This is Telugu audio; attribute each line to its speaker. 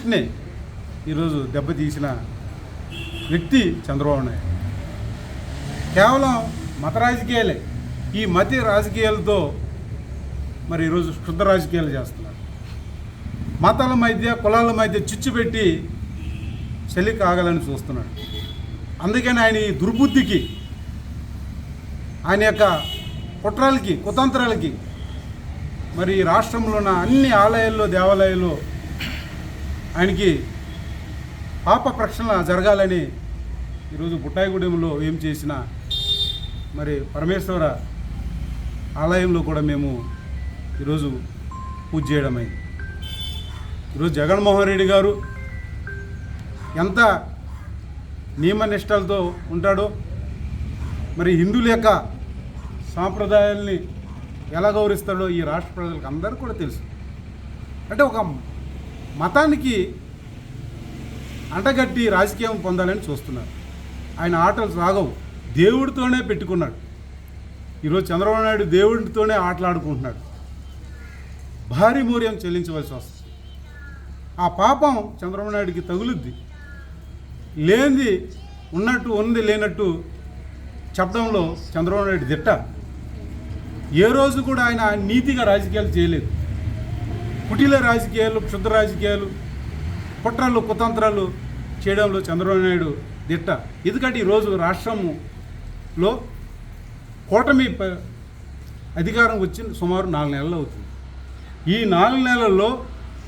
Speaker 1: ప్రతిష్టని ఈరోజు దెబ్బతీసిన వ్యక్తి చంద్రబాబు నాయుడు. కేవలం మత రాజకీయాలే ఈ మత రాజకీయాలతో మరి ఈరోజు శుద్ధ రాజకీయాలు చేస్తున్నారు. మతాల మధ్య కులాల మధ్య చిచ్చు పెట్టి చలి కాగాలని చూస్తున్నాడు. అందుకని ఆయన ఈ దుర్బుద్ధికి ఆయన యొక్క కుట్రాలకి కుతంత్రాలకి మరి ఈ రాష్ట్రంలో ఉన్న అన్ని ఆలయాల్లో దేవాలయాల్లో ఆయనకి పాప ప్రక్షణ జరగాలని ఈరోజు బుట్టాయిగూడెంలో ఏం చేసిన మరి పరమేశ్వర ఆలయంలో కూడా మేము ఈరోజు పూజ చేయడమైంది ఈరోజు జగన్మోహన్ రెడ్డి గారు ఎంత నియమనిష్టలతో ఉంటాడో మరి హిందువుల యొక్క సాంప్రదాయాల్ని ఎలా గౌరవిస్తాడో ఈ రాష్ట్ర ప్రజలకు అందరూ కూడా తెలుసు. అంటే ఒక మతానికి అంటగట్టి రాజకీయం పొందాలని చూస్తున్నారు. ఆయన ఆటలు సాగవు. దేవుడితోనే పెట్టుకున్నాడు. ఈరోజు చంద్రబాబు నాయుడు దేవుడితోనే ఆటలాడుకుంటున్నాడు. భారీ మూర్యం చెల్లించవలసి వస్తుంది. ఆ పాపం చంద్రబాబు నాయుడికి తగులుద్ది. లేనిది ఉన్నట్టు ఉంది లేనట్టు చెప్పడంలో చంద్రబాబు నాయుడు దిట్ట. ఏ రోజు కూడా ఆయన నీతిగా రాజకీయాలు చేయలేదు. కుటిల రాజకీయాలు క్షుద్ర రాజకీయాలు కుట్రలు కుతంత్రాలు చేయడంలో చంద్రబాబు నాయుడు దిట్ట. ఎందుకంటే ఈరోజు రాష్ట్రంలో కూటమి ప- అధికారం వచ్చి సుమారు నాలుగు నెలలు అవుతుంది. ఈ నాలుగు నెలల్లో